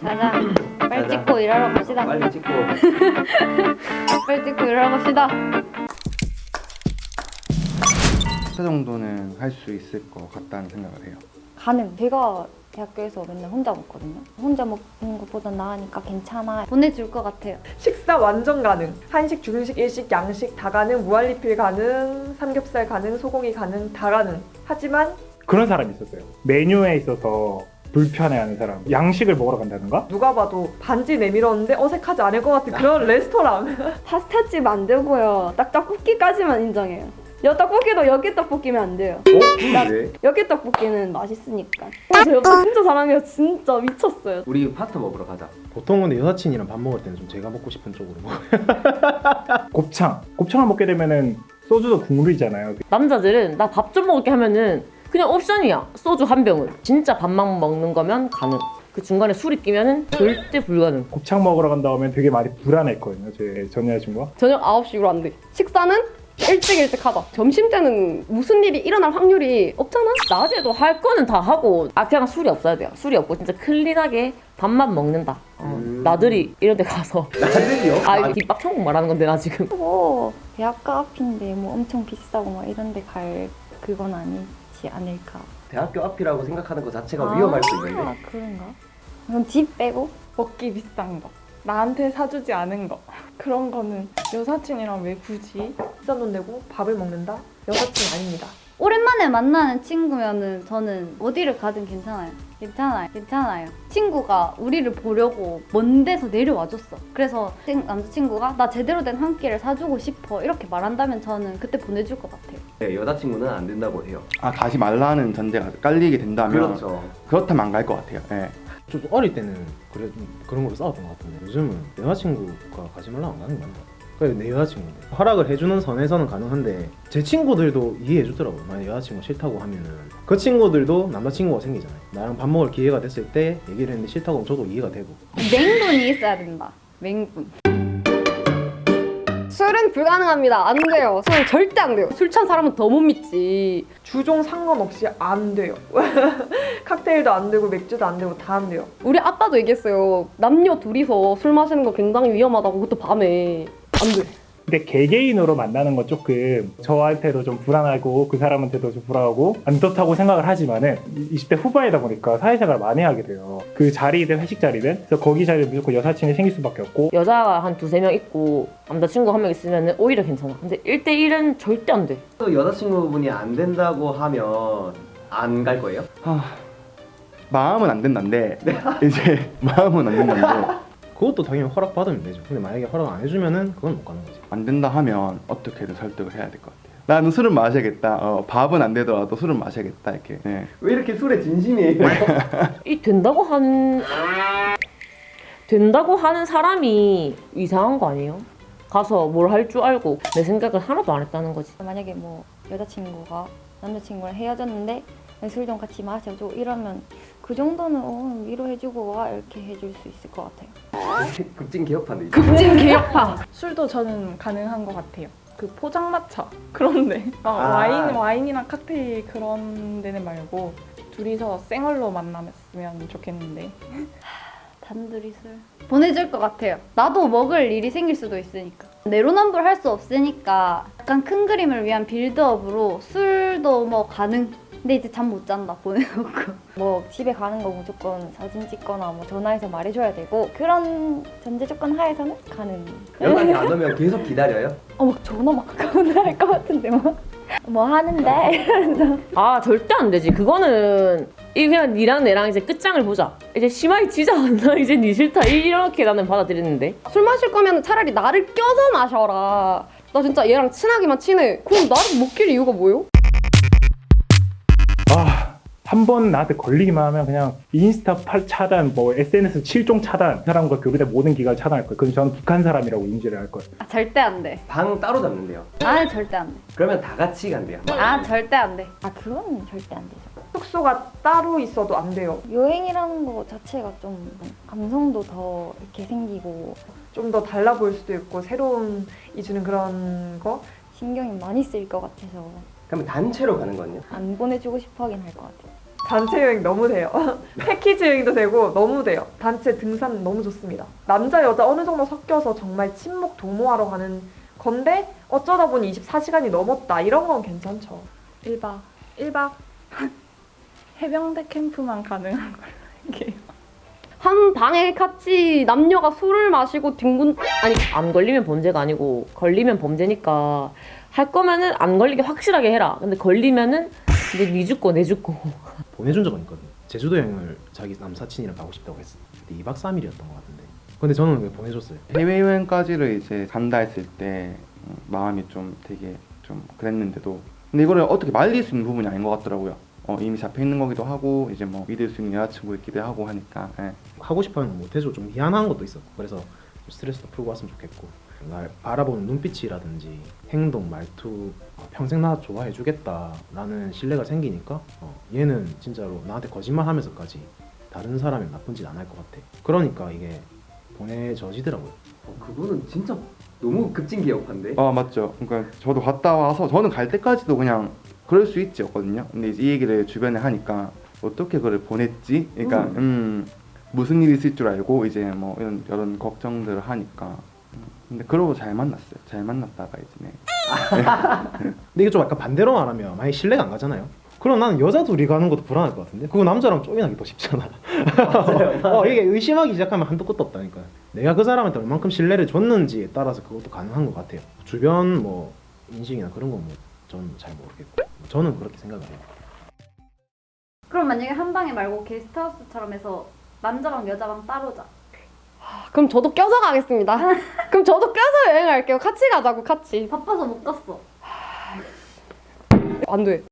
자자 빨리 자자. 찍고 일하러 갑시다 빨리 찍고 빨리 찍고 일하러 갑시다 그 정도는 할 수 있을 것 같다는 생각을 해요. 가능 제가 대학교에서 맨날 혼자 먹거든요 혼자 먹는 것보다 나으니까 괜찮아 보내줄 것 같아요 식사 완전 가능. 한식, 중식, 일식, 양식 다 가능. 무한리필 가능. 삼겹살 가능. 소고기 가능. 다 가능. 하지만 그런 사람이 있었어요. 메뉴에 있어서 불편해하는 사람. 양식을 먹으러 간다든가? 누가 봐도 반지 내밀었는데 어색하지 않을 것 같은 그런 레스토랑. 파스타집 안 되고요. 딱 떡볶이까지만 인정해요. 여 떡볶이도 여기 떡볶이면 안 돼요. 어? 왜? 여기 떡볶이는 맛있으니까. 어, 저 여기 진짜 사랑해요. 진짜 미쳤어요. 우리 파스타 먹으러 가자 보통은 여사친이랑 밥 먹을 때는 좀 제가 먹고 싶은 쪽으로 먹어요. 곱창. 곱창을 먹게 되면은 소주도 국물이잖아요. 남자들은 나 밥 좀 먹을게 하면은 그냥 옵션이야. 소주 한 병은. 진짜 밥만 먹는 거면 가능. 그 중간에 술이 끼면은 절대 불가능. 곱창 먹으러 간다 하면 되게 많이 불안했거든요. 제전 여자친구가. 저녁 9시 이후로 안 돼. 식사는 일찍 일찍 하자. 점심 때는 무슨 일이 일어날 확률이 없잖아. 낮에도 할 거는 다 하고 아 그냥 술이 없어야 돼요. 술이 없고 진짜 클린하게 밥만 먹는다. 어, 음. 나들이 이런 데 가서 나들이요? 아 이거 뒷박천국 말하는 건데 나 지금 뭐 대학교 앞인데 뭐 엄청 비싸고 막 이런 데 갈 그건 아니 지 않을까 대학교 앞이라고 생각하는 것 자체가 위험할 수 있는데 아 그런가? 그럼 집 빼고? 먹기 비싼 거 나한테 사주지 않은 거 그런 거는 여사친이랑 왜 굳이 비싼 돈 내고 밥을 먹는다? 여사친 아닙니다. 오랜만에 만나는 친구면은 저는 어디를 가든 괜찮아요. 괜찮아요. 괜찮아요. 친구가 우리를 보려고 먼 데서 내려와 줬어. 그래서 친- 남자친구가 나 제대로 된 한 끼를 사주고 싶어. 이렇게 말한다면 저는 그때 보내줄 것 같아요. 네, 여자친구는 안 된다고 해요 아 가지 말라는 전제가 깔리게 된다면 그렇죠 그렇다면 안 갈 것 같아요. 예. 좀 어릴 때는 그래 좀 그런 걸로 싸웠던 것 같은데 요즘은 여자친구가 가지 말라고 안 가는 게 맞나? 그래 내 여자친구인데 허락을 해주는 선에서는 가능한데 제 친구들도 이해해주더라고요 만약 여자친구 가 싫다고 하면은 그 친구들도 남자친구가 생기잖아요 나랑 밥 먹을 기회가 됐을 때 얘기를 했는데 싫다고 하면 저도 이해가 되고 맹분이 있어야 된다. 맹분. 술은 불가능합니다. 안 돼요. 술 절대 안 돼요. 술찬 사람은 더 못 믿지. 주종 상관없이 안 돼요. 칵테일도 안 되고 맥주도 안 되고 다 안 돼요. 우리 아빠도 얘기했어요. 남녀 둘이서 술 마시는 거 굉장히 위험하다고 그것도 밤에. 안 돼. 근데 개개인으로 만나는 건 조금 저한테도 좀 불안하고 그 사람한테도 좀 불안하고 안 좋다고 생각을 하지만은 20대 후반이다 보니까 사회생활을 많이 하게 돼요. 그 자리든 회식 자리든 그래서 거기 자리에 무조건 여사친이 생길 수밖에 없고 여자가 한 두세 명 있고 남자친구 한 명 있으면 오히려 괜찮아. 근데 1대1은 절대 안 돼. 또 여자친구분이 안 된다고 하면 안 갈 거예요? 마음은 안 된다는데 이제 마음은 안 된다는데 그것도 당연히 허락받으면 되죠 근데 만약에 허락 안 해주면은 그건 못 가는 거지 안 된다 하면 어떻게든 설득을 해야 될 것 같아요. 나는 술은 마셔야겠다. 어, 밥은 안 되더라도 술은 마셔야겠다 이렇게. 예. 왜 이렇게 술에 진심이에요? 이 된다고 하는 된다고 하는 사람이 이상한 거 아니에요? 가서 뭘 할 줄 알고 내 생각을 하나도 안 했다는 거지. 만약에 뭐 여자친구가 남자친구랑 헤어졌는데 술 좀 같이 마셔줘 이러면 그 정도는 어, 위로해주고 와 이렇게 해줄 수 있을 것 같아요. 급진 개혁파인데 급진 개혁파. 술도 저는 가능한 것 같아요 그 포장마차 그런데 막 아. 와인 와인이나 칵테일 그런 데는 말고 둘이서 생얼로 만나면 좋겠는데 단둘이 술 보내줄 것 같아요. 나도 먹을 일이 생길 수도 있으니까. 내로남불 할 수 없으니까 약간 큰 그림을 위한 빌드업으로 술도 뭐 가능. 근데 이제 잠 못 잔다 보내놓고 뭐 집에 가는 거 무조건 사진 찍거나 뭐 전화해서 말해줘야 되고 그런 전제 조건 하에서는 가능. 연락이 안 오면 계속 기다려요? 어 막 전화 막 할것 같은데 뭐. 뭐 하는데 이러면서 아 절대 안 되지. 그거는 이 그냥 니랑 내랑 이제 끝장을 보자. 이제 심하게 지자 않나 이제 니 싫다 이렇게 나는 받아들이는데 술 마실 거면 차라리 나를 껴서 마셔라. 나 진짜 얘랑 친하기만 친해. 그럼 나를 못 낄 이유가 뭐예요? 아, 한번 나한테 걸리기만 하면 그냥 인스타 팔 차단, 뭐 SNS 7종 차단, 그 사람과 교류된 모든 기관을 차단할 거예요. 그럼 저는 북한 사람이라고 인지를 할 거예요. 아, 절대 안 돼. 방 따로 잡는데요 아 절대 안 돼. 그러면 다 같이 간대요 아 절대 안 돼. 아 그건 절대 안 되죠. 숙소가 따로 있어도 안 돼요. 여행이라는 거 자체가 좀 감성도 더 이렇게 생기고 좀 더 달라 보일 수도 있고 새로운 이 주는 그런 거 신경이 많이 쓰일 것 같아서 그러면 단체로 가는 거는요? 안 보내주고 싶어 하긴 할 것 같아요. 단체 여행 너무 돼요. 패키지 여행도 되고 너무 돼요. 단체 등산 너무 좋습니다. 남자 여자 어느 정도 섞여서 정말 친목 도모하러 가는 건데 어쩌다 보니 24시간이 넘었다 이런 건 괜찮죠. 1박 1박 해병대 캠프만 가능한 걸로 할게요. 한 방에 같이 남녀가 술을 마시고 뒹군 아니 안 걸리면 범죄가 아니고 걸리면 범죄니까 할 거면은 안 걸리게 확실하게 해라. 근데 걸리면은 이제 니 죽고 내 죽고. 보내준 적은 있거든요. 제주도 여행을 자기 남사친이랑 가고 싶다고 했어. 그때 2박 3일이었던 것 같은데. 근데 저는 왜 보내줬어요. 해외여행까지를 이제 간다 했을 때 음, 마음이 좀 되게 좀 그랬는데도 근데 이거를 어떻게 말릴 수 있는 부분이 아닌 것 같더라고요. 어, 이미 잡혀 있는 거기도 하고 이제 뭐 믿을 수 있는 여자친구 있기도 하고 하니까 예. 하고 싶어하는 거 못해줘 좀 미안한 것도 있었고 그래서 좀 스트레스도 풀고 왔으면 좋겠고 날 바라보는 눈빛이라든지 행동 말투 어, 평생 나 좋아해주겠다라는 신뢰가 생기니까 어, 얘는 진짜로 나한테 거짓말하면서까지 다른 사람이 나쁜 짓 안 할 것 같아 그러니까 이게 보내져지더라고요 어, 그거는 진짜 너무 급진기 역한데. 아 맞죠. 그러니까 저도 갔다 와서 저는 갈 때까지도 그냥 그럴 수 있지였거든요. 근데 이제 이 얘기를 주변에 하니까 어떻게 그걸 보냈지? 그러니까 음, 무슨 일이 있을 줄 알고 이제 뭐 이런 이런 걱정들을 하니까. 음, 근데 그러고 잘 만났어요. 잘 만났다가 이제 네. 근데 이게 좀 약간 반대로 말하면 만약에 신뢰가 안 가잖아요. 그럼 나는 여자 둘이 가는 것도 불안할 것 같은데? 그거 남자랑 쪼인하기 더 쉽잖아. 어, 이게 의심하기 시작하면 한도 끝도 없다니까. 내가 그 사람한테 얼만큼 신뢰를 줬는지에 따라서 그것도 가능한 것 같아요. 주변 뭐 인식이나 그런 건뭐 저는 잘 모르겠고. 저는 그렇게 생각을 해요. 그럼 만약에 한 방에 말고 게스트하우스처럼 해서 남자방 여자방 따로 자. 그럼 저도 껴서 가겠습니다. 그럼 저도 껴서 여행할게요. 같이 가자고 같이. 바빠서 못 갔어. 안 돼.